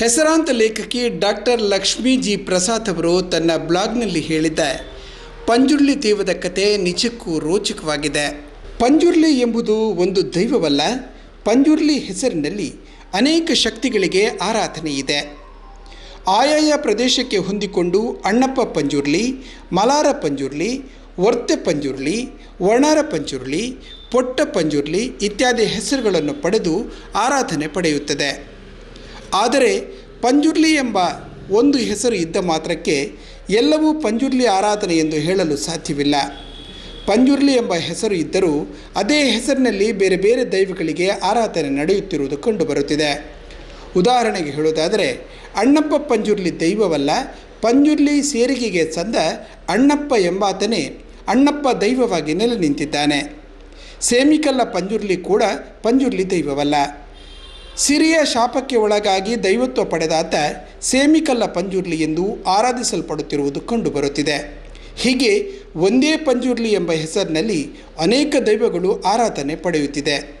ಹೆಸರಾಂತ ಲೇಖಕಿ doctor Lakshmi G Prasad ಅವರು ತನ್ನ ಬ್ಲಾಗ್ನಲ್ಲಿ ಹೇಳಿದ್ದ, ಪಂಜುರ್ಲಿ ದೈವದ ಕತೆ ನಿಜಕ್ಕೂ ರೋಚಕವಾಗಿದೆ. ಪಂಜುರ್ಲಿ ಎಂಬುದು ಒಂದು ದೈವವಲ್ಲ. ಪಂಜುರ್ಲಿ ಹೆಸರಿನಲ್ಲಿ ಅನೇಕ ಶಕ್ತಿಗಳಿಗೆ ಆರಾಧನೆ ಇದೆ. ಆಯಾಯ ಪ್ರದೇಶಕ್ಕೆ ಹೊಂದಿಕೊಂಡು ಅಣ್ಣಪ್ಪ ಪಂಜುರ್ಲಿ, ಮಲಾರ ಪಂಜುರ್ಲಿ, ವರ್ತೆ ಪಂಜುರ್ಲಿ, ವರ್ಣಾರ ಪಂಜುರ್ಲಿ, ಪೊಟ್ಟ ಪಂಜುರ್ಲಿ ಇತ್ಯಾದಿ ಹೆಸರುಗಳನ್ನು ಪಡೆದು ಆರಾಧನೆ ಪಡೆಯುತ್ತದೆ. ಆದರೆ ಪಂಜುರ್ಲಿ ಎಂಬ ಒಂದು ಹೆಸರು ಇದ್ದ ಮಾತ್ರಕ್ಕೆ ಎಲ್ಲವೂ ಪಂಜುರ್ಲಿ ಆರಾಧನೆ ಎಂದು ಹೇಳಲು ಸಾಧ್ಯವಿಲ್ಲ. ಪಂಜುರ್ಲಿ ಎಂಬ ಹೆಸರು ಇದ್ದರೂ ಅದೇ ಹೆಸರಿನಲ್ಲಿ ಬೇರೆ ಬೇರೆ ದೈವಗಳಿಗೆ ಆರಾಧನೆ ನಡೆಯುತ್ತಿರುವುದು ಕಂಡುಬರುತ್ತಿದೆ. ಉದಾಹರಣೆಗೆ ಹೇಳುವುದಾದರೆ, ಅಣ್ಣಪ್ಪ ಪಂಜುರ್ಲಿ ದೈವವಲ್ಲ, ಪಂಜುರ್ಲಿ ಸೇರಿಗೆಗೆ ಸಂದ ಅಣ್ಣಪ್ಪ ಎಂಬಾತನೇ ಅಣ್ಣಪ್ಪ ದೈವವಾಗಿ ನೆಲೆ ನಿಂತಿದ್ದಾನೆ. ಸೇಮಿಕಲ್ಲ ಪಂಜುರ್ಲಿ ಕೂಡ ಪಂಜುರ್ಲಿ ದೈವವಲ್ಲ. ಸಿರಿಯ ಶಾಪಕ್ಕೆ ಒಳಗಾಗಿ ದೈವತ್ವ ಪಡೆದಾತ ಸೇಮಿಕಲ್ಲ ಪಂಜುರ್ಲಿ ಎಂದು ಆರಾಧಿಸಲ್ಪಡುತ್ತಿರುವುದು ಕಂಡುಬರುತ್ತಿದೆ. ಹೀಗೆ ಒಂದೇ ಪಂಜುರ್ಲಿ ಎಂಬ ಹೆಸರಿನಲ್ಲಿ ಅನೇಕ ದೈವಗಳು ಆರಾಧನೆ ಪಡೆಯುತ್ತಿದೆ.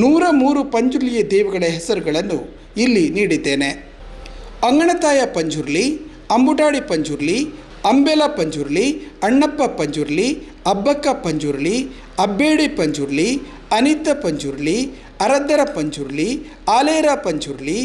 ನೂರ ಮೂರು ಪಂಜುರ್ಲಿಯ ದೇವಿಗಳ ಹೆಸರುಗಳನ್ನು ಇಲ್ಲಿ ನೀಡಿದ್ದೇನೆ. ಅಂಗಣತಾಯ ಪಂಜುರ್ಲಿ ಅಂಬುಟಾಡಿ ಪಂಜುರ್ಲಿ, ಅಂಬೆಲ ಪಂಜುರ್ಲಿ, ಅಣ್ಣಪ್ಪ ಪಂಜುರ್ಲಿ, ಅಬ್ಬಕ್ಕ ಪಂಜುರ್ಲಿ, ಅಬ್ಬೇಡಿ ಪಂಜುರ್ಲಿ, ಅನಿತ ಪಂಜುರ್ಲಿ, ಅರದ್ದರ ಪಂಜುರ್ಲಿ, ಆಲೇರ ಪಂಜುರ್ಲಿ,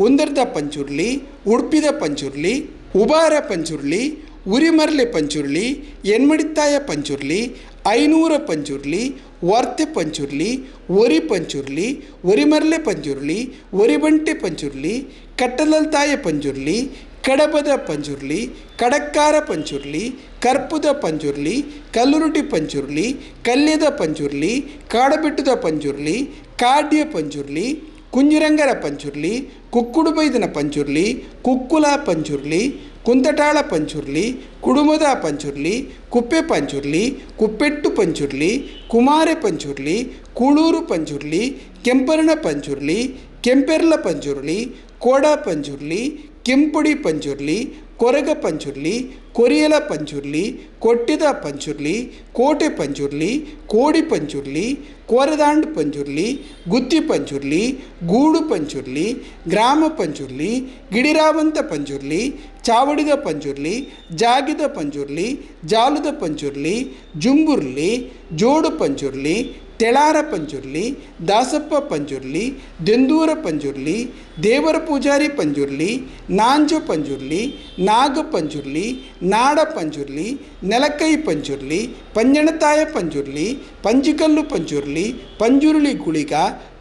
ಉಂದರ್ದ ಪಂಜುರ್ಲಿ, ಉಡುಪಿದ ಪಂಜುರ್ಲಿ, ಉಬಾರ ಪಂಜುರ್ಲಿ, ಉರಿಮರ್ಲಿ ಪಂಜುರ್ಲಿ, ಎನ್ಮಡಿತ್ತಾಯ ಪಂಜುರ್ಲಿ, ಐನೂರ ಪಂಚುರ್ಲಿ ವರ್ತೆ ಪಂಚುರ್ಲಿ ಒರಿ ಪಂಚುರ್ಲಿ ಒರಿಮರ್ಲೆ ಪಂಚುರ್ಲಿ ಒರಿಬಂಟೆ ಪಂಚುರ್ಲಿ ಕಟ್ಟಲಲ್ತಾಯ ಪಂಜುರ್ಲಿ ಕಡಬದ ಪಂಜುರ್ಲಿ ಕಡಕ್ಕಾರ ಪಂಚುರ್ಲಿ, ಕರ್ಪುದ ಪಂಜುರ್ಲಿ ಕಲ್ಲುರುಟಿ ಪಂಚುರ್ಲಿ, ಕಲ್ಯದ ಪಂಜುರ್ಲಿ ಕಾಡಬೆಟ್ಟದ ಪಂಜುರ್ಲಿ ಕಾಡ್ಯ ಪಂಜುರ್ಲಿ ಕುಂಜಿರಂಗರ ಪಂಚುರ್ಲಿ, ಕುಕ್ಕುಡುಬೈದನ ಪಂಚುರ್ಲಿ, ಕುಕ್ಕುಲ ಪಂಚುರ್ಲಿ ಕುಂತಟಾಳ ಪಂಚುರ್ಲಿ, ಕುಡುಮದ ಪಂಚುರ್ಲಿ, ಕುಪ್ಪೆ ಪಂಚುರ್ಲಿ, ಕುಪ್ಪೆಟ್ಟು ಪಂಚುರ್ಲಿ, ಕುಮಾರೆ ಪಂಚುರ್ಲಿ, ಕೂಳೂರು ಪಂಚುರ್ಲಿ, ಕೆಂಪರ್ಣ ಪಂಚುರ್ಲಿ, ಕೆಂಪೆರ್ಲ ಪಂಚುರ್ಲಿ, ಕೋಡ ಪಂಚುರ್ಲಿ ಕೆಂಪುಡಿ ಪಂಚುರ್ಲಿ, ಕೊರಗ ಪಂಚುರ್ಲಿ, ಕೊರಿಯಲ ಪಂಚುರ್ಲಿ, ಕೊಟ್ಟಿದ ಪಂಚುರ್ಲಿ, ಕೋಟೆ ಪಂಚುರ್ಲಿ, ಕೋಡಿ ಪಂಚುರ್ಲಿ, ಕೋರದಾಂಡ್ ಪಂಚುರ್ಲಿ, ಗುತ್ತಿ ಪಂಚುರ್ಲಿ, ಗೂಡು ಪಂಚುರ್ಲಿ, ಗ್ರಾಮ ಪಂಚುರ್ಲಿ, ಗಿಡಿರಾವಂತ ಪಂಚುರ್ಲಿ, ಚಾವಡಿದ ಪಂಚುರ್ಲಿ, ಜಾಗಿದ ಪಂಚುರ್ಲಿ, ಜಾಲದ ಪಂಚುರ್ಲಿ, ಜುಂಬುರ್ಲಿ, ಜೋಡು ಪಂಚುರ್ಲಿ ತೆಳಾರ ಪಂಜುರ್ಲಿ, ದಾಸಪ್ಪ ಪಂಜುರ್ಲಿ, ದೆಂದೂರ ಪಂಜುರ್ಲಿ, ದೇವರ ಪೂಜಾರಿ ಪಂಜುರ್ಲಿ, ನಾಂಜು ಪಂಜುರ್ಲಿ, ನಾಗ ಪಂಜುರ್ಲಿ, ನಾಡ ಪಂಜುರ್ಲಿ, ನೆಲಕೈ ಪಂಜುರ್ಲಿ, ಪಂಜಣತಾಯ ಪಂಜುರ್ಲಿ, ಪಂಜಿಕಲ್ಲು ಪಂಜುರ್ಲಿ ಪಂಜುರ್ಲಿ ಗುಳಿಗ,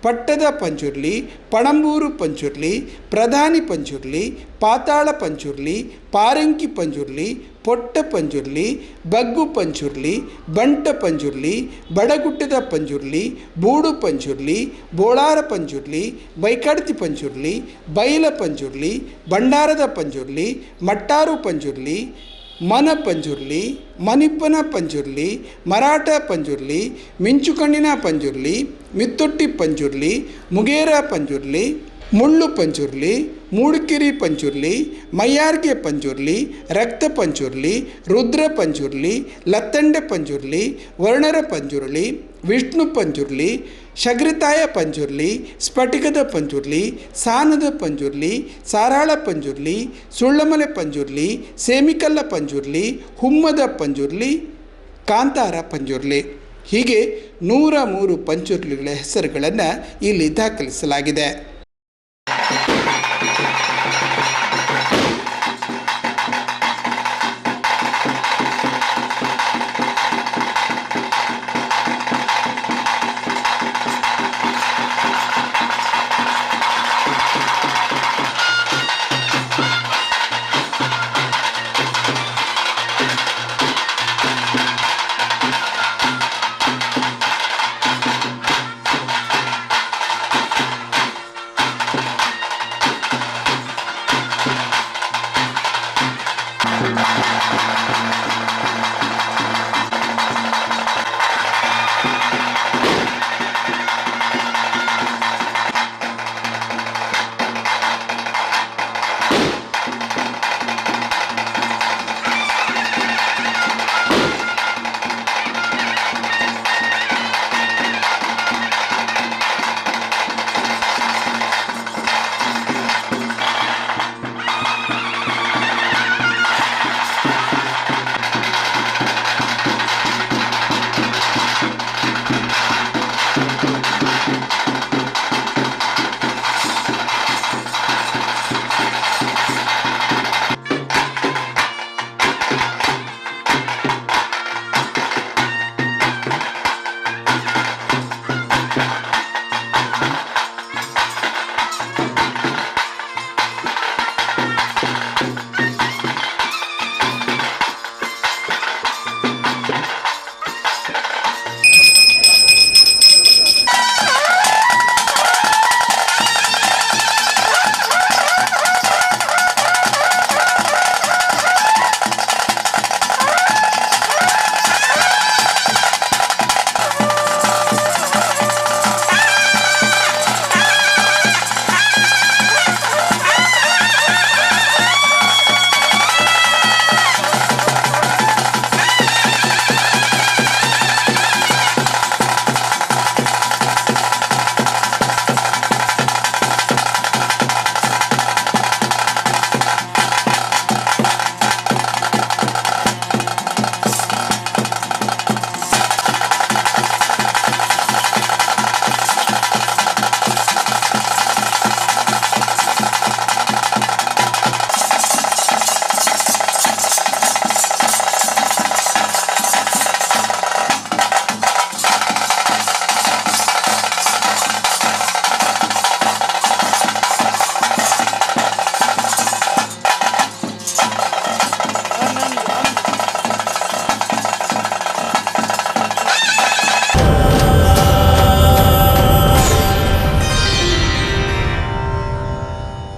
ಪಟ್ಟದ ಪಂಜುರ್ಲಿ, ಪಣಂಬೂರು ಪಂಜುರ್ಲಿ, ಪ್ರಧಾನಿ ಪಂಜುರ್ಲಿ, ಪಾತಾಳ ಪಂಜುರ್ಲಿ, ಪಾರಂಕಿ ಪಂಜುರ್ಲಿ ಪೊಟ್ಟ ಪಂಜುರ್ಲಿ, ಬಗ್ಗು ಪಂಚುರ್ಲಿ ಬಂಟ ಪಂಜುರ್ಲಿ ಬಡಗುಟ್ಟದ ಪಂಜುರ್ಲಿ, ಬೂಡು ಪಂಜುರ್ಲಿ, ಬೋಳಾರ ಪಂಜುರ್ಲಿ, ಬೈಕಡ್ತಿ ಪಂಜುರ್ಲಿ, ಬೈಲ ಪಂಜುರ್ಲಿ, ಭಂಡಾರದ ಪಂಜುರ್ಲಿ, ಮಟ್ಟಾರು ಪಂಜುರ್ಲಿ, ಮನ ಪಂಜುರ್ಲಿ, ಮನಿಪ್ಪನ ಪಂಜುರ್ಲಿ, ಮರಾಠ ಪಂಜುರ್ಲಿ, ಮಿಂಚುಕಣ್ಣಿನ ಪಂಜುರ್ಲಿ, ಮಿತ್ತೊಟ್ಟಿ ಪಂಜುರ್ಲಿ, ಮುಗೇರ ಪಂಜುರ್ಲಿ, ಮುಳ್ಳು ಪಂಜುರ್ಲಿ ಮೂಡುಕಿರಿ ಪಂಚುರ್ಲಿ, ಮೈಯಾರ್ಗೆ ಪಂಚುರ್ಲಿ, ರಕ್ತ ಪಂಚುರ್ಲಿ, ರುದ್ರ ಪಂಚುರ್ಲಿ, ಲತ್ತಂಡೆ ಪಂಚುರ್ಲಿ, ವರ್ಣರ ಪಂಚುರ್ಲಿ, ವಿಷ್ಣು ಪಂಚುರ್ಲಿ, ಶಗ್ರತಾಯ ಪಂಜುರ್ಲಿ ಸ್ಫಟಿಕದ ಪಂಜುರ್ಲಿ ಸಾನದ ಪಂಜುರ್ಲಿ ಸಾರಾಳ ಪಂಜುರ್ಲಿ ಸುಳ್ಳಮಲೆ ಪಂಜುರ್ಲಿ ಸೇಮಿಕಲ್ಲ ಪಂಜುರ್ಲಿ ಹುಮ್ಮದ ಪಂಜುರ್ಲಿ ಕಾಂತಾರ ಪಂಜುರ್ಲಿ ಹೀಗೆ ನೂರ ಮೂರು ಪಂಚುರ್ಲಿಗಳ ಹೆಸರುಗಳನ್ನು ಇಲ್ಲಿ ದಾಖಲಿಸಲಾಗಿದೆ.